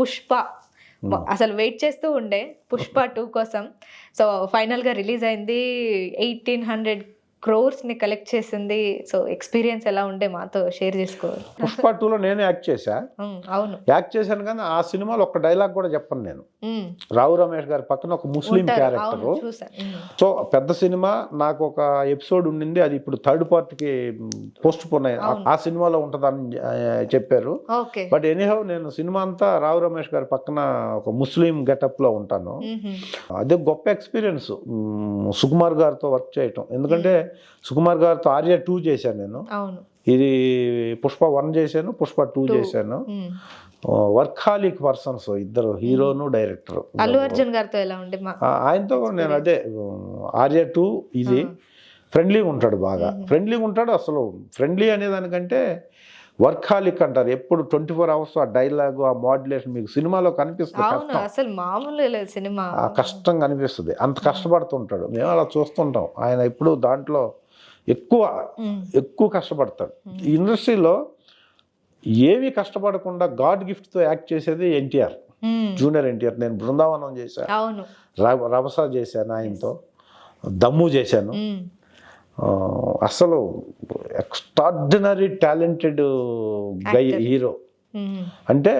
పుష్ప. అసలు వెయిట్ చేస్తూ ఉండే. పుష్ప టూ కోసం. సో ఫైనల్గా రిలీజ్ అయింది ఎయిటీన్ హండ్రెడ్ క్రోర్స్ని కలెక్ట్ చేసింది. సో ఎక్స్పీరియన్స్ ఎలా ఉండే మాతో షేర్ చేసుకోవాలి పుష్ప టూలో నేను యాక్ట్ చేశా. అవును. యాక్ట్ చేశాను కానీ ఆ సినిమాలో ఒక డైలాగ్ కూడా చెప్పను నేను. రావు రమేష్ గారి పక్కన ఒక ముస్లిం. క్యారెక్టర్ సో పెద్ద సినిమా నాకు ఒక ఎపిసోడ్ ఉండింది. అది ఇప్పుడు థర్డ్ పార్ట్కి పోస్ట్ పోన్. ఆ సినిమాలో ఉంటుందని చెప్పారు. బట్ ఎనీహౌ నేను సినిమా అంతా రావు రమేష్ గారి పక్కన ఒక ముస్లిం గెటప్లో ఉంటాను. ఉహుం, అదే గొప్ప ఎక్స్పీరియన్స్ సుకుమార్ గారితో వర్క్ చేయటం. ఎందుకంటే సుకుమార్ గారితో ఆర్య టూ చేశాను నేను. ఇది పుష్ప వన్ చేశాను పుష్ప టూ. చేశాను. వర్కాలిక్ పర్సన్స్ ఇద్దరు హీరోను డైరెక్టర్. అల్లు అర్జున్ గారితో ఎలా ఉండే ఆయనతో నేను అదే ఆర్య టూ ఇది ఫ్రెండ్లీగా ఉంటాడు బాగా. ఫ్రెండ్లీగా ఉంటాడు అసలు. ఫ్రెండ్లీ అనే దానికంటే వర్కాలిక్ అంటారు. ఎప్పుడు ట్వంటీ ఫోర్ అవర్స్ ఆ డైలాగ్ ఆ మాడ్యులేషన్ మీకు సినిమాలో కనిపిస్తుంది. అసలు మామూలు సినిమా. ఆ కష్టం కనిపిస్తుంది. అంత కష్టపడుతుంటాడు. మేము అలా చూస్తుంటాం. ఆయన ఎప్పుడు దాంట్లో ఎక్కువ ఎక్కువ కష్టపడతాడు. ఇండస్ట్రీలో ఏమీ కష్టపడకుండా గాడ్ గిఫ్ట్తో యాక్ట్ చేసేది ఎన్టీఆర్. జూనియర్ ఎన్టీఆర్. నేను బృందావనం చేశాను రభస చేశాను ఆయనతో. దమ్ము చేశాను. అసలు ఎక్స్ట్రాడినరీ టాలెంటెడ్ గై. హీరో. అంటే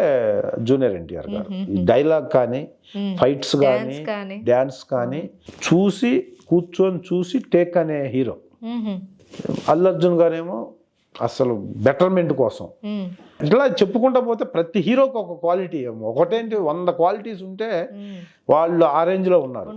జూనియర్ ఎన్టీఆర్ గారు. డైలాగ్ కానీ. ఫైట్స్ కానీ డ్యాన్స్ కానీ చూసి కూర్చొని చూసి టేక్ అనే హీరో. ఉహుం, అల్లు అర్జున్ గారేమో అసలు బెటర్మెంట్ కోసం. ఇట్లా చెప్పుకుంటా పోతే ప్రతి హీరోకి ఒక క్వాలిటీ ఒకటేంటి వంద క్వాలిటీస్ ఉంటే. వాళ్ళు ఆ రేంజ్లో ఉన్నారు.